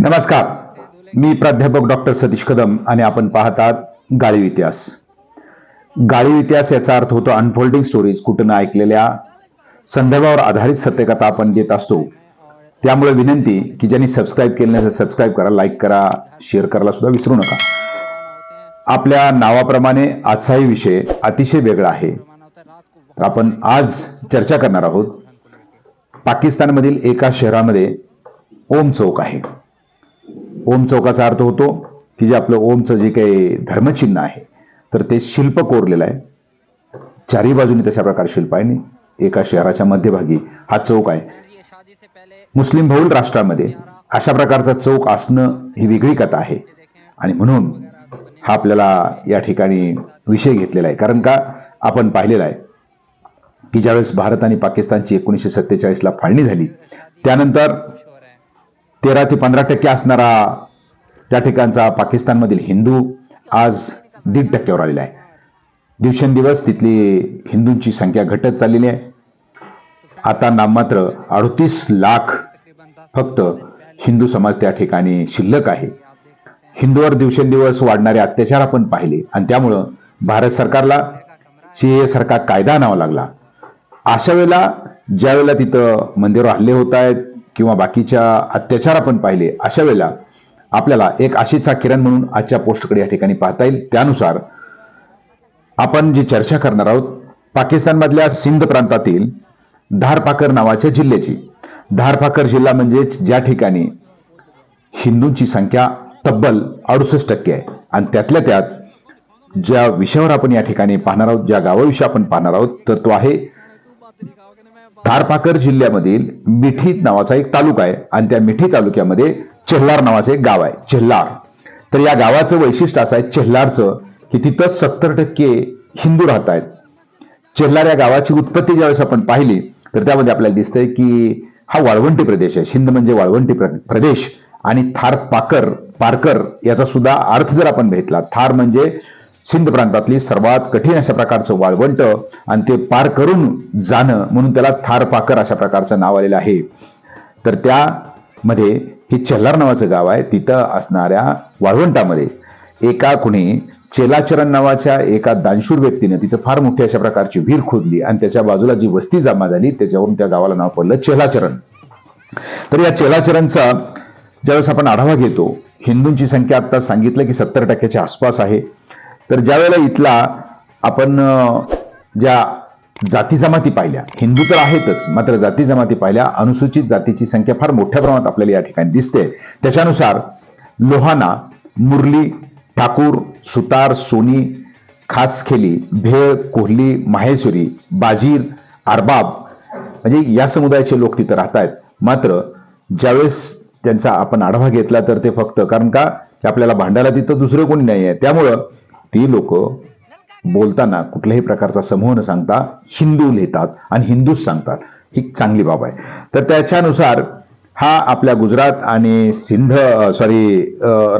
नमस्कार. मी प्राध्यापक डॉक्टर सतीश कदम आणि आपण पाहतात गाळीव इतिहास. गाळीव इतिहास याचा अर्थ होतो अनफोल्डिंग स्टोरीज कुठं ऐकलेल्या संदर्भावर आधारित सत्यकथा आपण देत असतो. त्यामुळे विनंती की ज्यांनी सबस्क्राईब केलं नसेल सबस्क्राईब करा लाईक करा शेअर करायला सुद्धा विसरू नका. आपल्या नावाप्रमाणे आजचाही विषय अतिशय वेगळा आहे. तर आपण आज चर्चा करणार आहोत. पाकिस्तानमधील एका शहरामध्ये ओम चौक आहे. ओम चौकाचा अर्थ होतो की जे आपलं ओमचं जे काही धर्मचिन्ह आहे तर ते शिल्प कोरलेलं आहे. चारही बाजूनी तशा प्रकारे शिल्प आहे आणि एका शहराच्या मध्यभागी हा चौक आहे. मुस्लिम बहुल राष्ट्रामध्ये अशा प्रकारचा चौक असणं ही वेगळी कथा आहे. आणि म्हणून हा आपल्याला या ठिकाणी विषय घेतलेला आहे. कारण का आपण पाहिलेला आहे की ज्यावेळेस भारत आणि पाकिस्तानची एकोणीसशे सत्तेचाळीसला फाळणी झाली त्यानंतर तेरा ते पंधरा टक्के असणारा त्या ठिकाणचा पाकिस्तानमधील हिंदू आज दीड टक्क्यावर आलेला आहे. दिवसेंदिवस तिथली हिंदूंची संख्या घटत चाललेली आहे. आता नाममात्र अडतीस लाख फक्त हिंदू समाज त्या ठिकाणी शिल्लक आहे. हिंदूवर दिवसेंदिवस वाढणारे अत्याचार आपण पाहिले आणि त्यामुळं भारत सरकारला सीए सारखा कायदा आणावा लागला. अशा वेळेला ज्या वेळेला तिथं मंदिरावर हल्ले होत आहेत किंवा बाकीच्या अत्याचार आपण पाहिले अशा वेळेला आपल्याला एक आशेचा किरण म्हणून आजच्या पोस्टकडे या ठिकाणी पाहता येईल. त्यानुसार आपण जी चर्चा करणार आहोत पाकिस्तानमधल्या सिंध प्रांतातील धारपाकर नावाच्या जिल्ह्याची. धारपाकर जिल्हा म्हणजेच ज्या ठिकाणी हिंदूंची संख्या तब्बल अडुसष्ट टक्के आहे. आणि त्यातल्या त्यात ज्या विषयावर आपण या ठिकाणी पाहणार आहोत ज्या गावाविषयी आपण पाहणार आहोत तर तो आहे थारपाकर जिल्ह्यामधील मिठी नावाचा एक तालुका आहे आणि त्या मिठी तालुक्यामध्ये चेल्लार नावाचं एक गाव आहे चेल्लार तर या गावाचं वैशिष्ट्य असं आहे चेल्लारचं की तिथं सत्तर टक्के हिंदू राहत आहेत चेल्लार या गावाची उत्पत्ती ज्यावेळेस आपण पाहिली तर त्यामध्ये आपल्याला दिसतंय की हा वाळवंटी प्रदेश आहे. हिंद म्हणजे वाळवंटी प्र- प्रदेश. आणि थार पाकर पारकर याचा सुद्धा अर्थ जर आपण घेतला थार म्हणजे सिंध प्रांतातली सर्वात कठीण अशा प्रकारचं वाळवंट आणि ते पार करून जाणं म्हणून त्याला थार पाकर अशा प्रकारचं नाव आलेलं आहे. तर त्यामध्ये हे चल्लार नावाचं गाव आहे. तिथं असणाऱ्या वाळवंटामध्ये एका कुणी चेलाचरण नावाच्या एका दानशूर व्यक्तीने तिथं फार मोठी अशा प्रकारची विहीर खोदली आणि त्याच्या बाजूला जी वस्ती जमा झाली त्याच्यावरून त्या गावाला नाव पडलं चेलाचरण. तर या चेलाचरणचा ज्यावेळेस आपण आढावा घेतो हिंदूंची संख्या आता सांगितलं की सत्तर टक्क्याच्या आसपास आहे. तर ज्या वेळेला इथला आपण ज्या जाती जमाती पाहिल्या हिंदू तर आहेतच मात्र जाती जमाती पाहिल्या अनुसूचित जातीची संख्या फार मोठ्या प्रमाणात आपल्याला या ठिकाणी दिसते. त्याच्यानुसार लोहाना मुरली ठाकूर सुतार सोनी खासखेली भेळ कोहली माहेश्वरी बाजीर अरबाब म्हणजे या समुदायाचे लोक तिथं राहत आहेत मात्र ज्यावेळेस त्यांचा आपण आढावा घेतला तर ते फक्त कारण का की आपल्याला भांडायला तिथं दुसरं कोणी नाही आहे त्यामुळं ती लोक बोलताना कुठल्याही प्रकारचा समूह न सांगता हिंदू लिहितात आणि हिंदूच सांगतात. ही चांगली बाब आहे. तर त्याच्यानुसार हा आपल्या गुजरात आणि सिंध सॉरी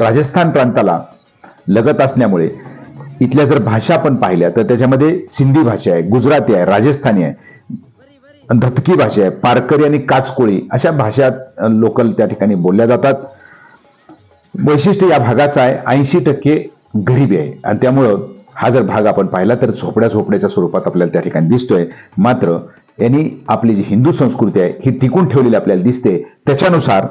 राजस्थान प्रांताला लगत असल्यामुळे इथल्या जर भाषा पण पाहिल्या तर त्याच्यामध्ये सिंधी भाषा आहे गुजराती आहे राजस्थानी आहे धतकी भाषा आहे पारकरी आणि काचकोळी अशा भाषा लोकल त्या ठिकाणी बोलल्या जातात. वैशिष्ट्य या भागाचं आहे ऐंशी टक्के गरिबी आहे. आणि त्यामुळं हा जर भाग आपण पाहिला तर झोपड्या झोपड्याच्या स्वरूपात आपल्याला त्या ठिकाणी दिसतोय. मात्र यांनी आपली जी हिंदू संस्कृती आहे ही टिकून ठेवलेली आपल्याला दिसते. त्याच्यानुसार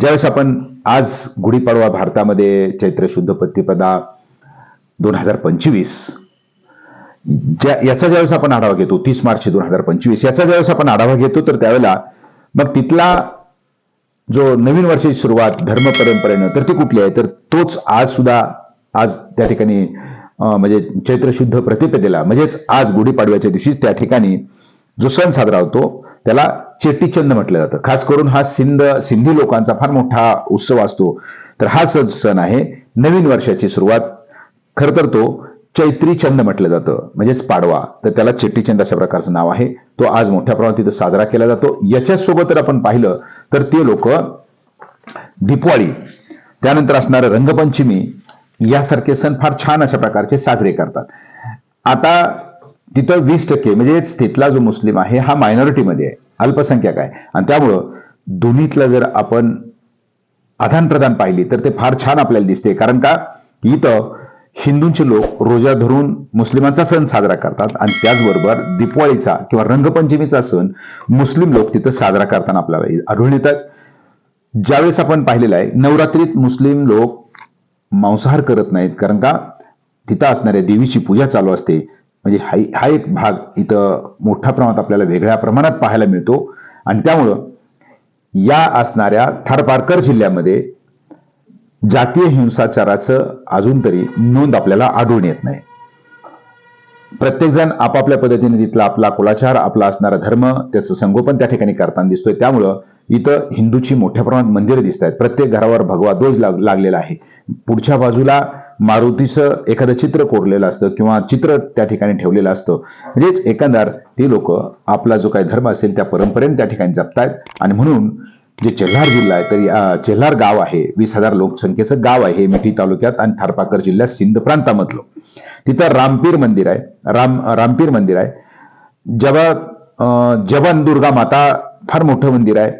ज्यावेळेस आपण आज गुढीपाडवा भारतामध्ये चैत्र शुद्ध प्रतिपदा दोन हजार पंचवीस ज्या याचा ज्यावेळेस आपण आढावा घेतो तीस मार्च दोन हजार पंचवीस याचा ज्यावेळेस आपण आढावा घेतो तर त्यावेळेला मग तिथला जो नवीन वर्षाची सुरुवात धर्म परंपरेनं तर ती कुठली आहे? तर तोच आज सुद्धा आज त्या ठिकाणी म्हणजे चैत्र शुद्ध प्रतिपदेला म्हणजेच आज गुढीपाडव्याच्या दिवशी त्या ठिकाणी जो सण साजरा होतो त्याला चेटीचंद म्हटलं जातं. खास करून हा सिंध सिंधी लोकांचा फार मोठा उत्सव असतो. तर हा सण सण आहे. नवीन वर्षाची सुरुवात खर तर तो चैत्री चंद म्हटलं जातं म्हणजेच पाडवा. तर त्याला चेट्टीचंद अशा प्रकारचं नाव आहे. तो आज मोठ्या प्रमाणात तिथं साजरा केला जातो. याच्यासोबत जर आपण पाहिलं तर ते लोक दीपवाळी त्यानंतर असणारं रंगपंचमी यासारखे सण फार छान अशा प्रकारचे साजरे करतात. आता तिथं वीस टक्के म्हणजेच तिथला जो मुस्लिम आहे हा मायनॉरिटीमध्ये आहे अल्पसंख्याक आहे. आणि त्यामुळं दोन्हीतला जर आपण आदान प्रदान पाहिली तर ते फार छान आपल्याला दिसते. कारण का? इथं हिंदूंचे लोक रोजा धरून मुस्लिमांचा सण साजरा करतात आणि त्याचबरोबर दिपवाळीचा किंवा रंगपंचमीचा सण मुस्लिम लोक तिथं साजरा करताना आपल्याला आढळून येतात. ज्यावेळेस आपण पाहिलेलं आहे नवरात्रीत मुस्लिम लोक मांसाहार करत नाहीत. कारण का? तिथं असणाऱ्या देवीची पूजा चालू असते. म्हणजे हा हा एक भाग इथं मोठ्या प्रमाणात आपल्याला वेगळ्या प्रमाणात पाहायला मिळतो. आणि त्यामुळं या असणाऱ्या थारपारकर जिल्ह्यामध्ये जातीय हिंसाचाराचं अजून तरी नोंद आपल्याला आढळून येत नाही. प्रत्येकजण आपापल्या पद्धतीने तिथला आपला कुलाचार आपला असणारा धर्म त्याचं संगोपन त्या ठिकाणी करताना दिसतोय. त्यामुळं इथं हिंदूची मोठ्या प्रमाणात मंदिरं दिसत आहेत प्रत्येक घरावर भगवा ध्वज लाग लागलेला आहे. पुढच्या बाजूला मारुतीचं एखादं चित्र कोरलेलं असतं किंवा चित्र त्या ठिकाणी ठेवलेलं असतं. म्हणजेच एकंदर ती लोक आपला जो काही धर्म असेल त्या परंपरेने त्या ठिकाणी जपतायत. आणि म्हणून जे चेल्हार जिल्हा आहे तर चेल्हार गाव आहे. वीस हजार लोकसंख्येचं गाव आहे मिठी तालुक्यात आणि थारपाकर जिल्ह्यात सिंध प्रांतामधलं. तिथं रामपीर मंदिर आहे. राम रामपीर मंदिर आहे. जेव्हा जवन दुर्गा माता फार मोठं मंदिर आहे.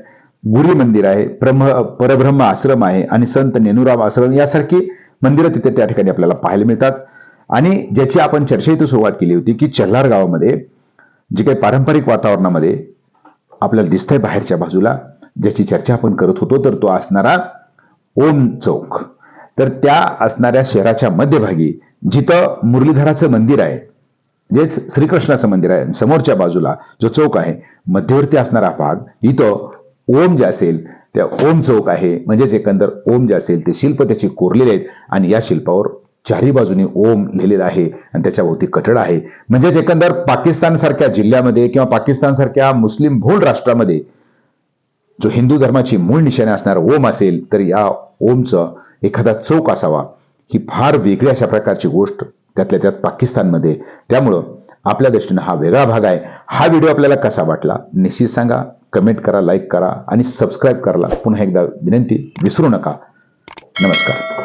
गुरी मंदिर आहे. ब्रह्म परब्रह्म आश्रम आहे आणि संत नेनुराम आश्रम यासारखी मंदिरं तिथे त्या ठिकाणी आपल्याला पाहायला मिळतात. आणि ज्याची आपण चर्चा सुरुवात केली होती की चल्हार गावामध्ये जे काही पारंपरिक वातावरणामध्ये आपल्याला दिसतंय बाहेरच्या बाजूला ज्याची चर्चा आपण करत होतो तर तो असणारा ओम चौक. तर त्या असणाऱ्या शहराच्या मध्यभागी जिथं मुरलीधराचं मंदिर आहे जेच श्रीकृष्णाचं मंदिर आहे समोरच्या बाजूला जो चौक आहे मध्यवर्ती असणारा भाग इथं ओम जे असेल त्या ओम चौक आहे म्हणजेच एकंदर ओम जे असेल ते शिल्प त्याची कोरलेले आहेत आणि या शिल्पावर चारी बाजूनी ओम लिहिलेलं आहे आणि त्याच्या भोवती कठड आहे. म्हणजेच एकंदर पाकिस्तान सारख्या जिल्ह्यामध्ये किंवा पाकिस्तान सारख्या मुस्लिम भूल राष्ट्रामध्ये जो हिंदू धर्माची मूळ निशाणी असणारा ओम असेल तर या ओमचं एखादा चौक असावा ही फार वेगळी अशा प्रकारची गोष्ट त्यातल्या त्यात पाकिस्तानमध्ये. त्यामुळं आपल्या दृष्टीनं हा वेगळा भाग आहे. हा व्हिडिओ आपल्याला कसा वाटला निश्चित सांगा. कमेंट करा लाईक करा आणि सबस्क्राईब करायला पुन्हा एकदा विनंती विसरू नका. नमस्कार.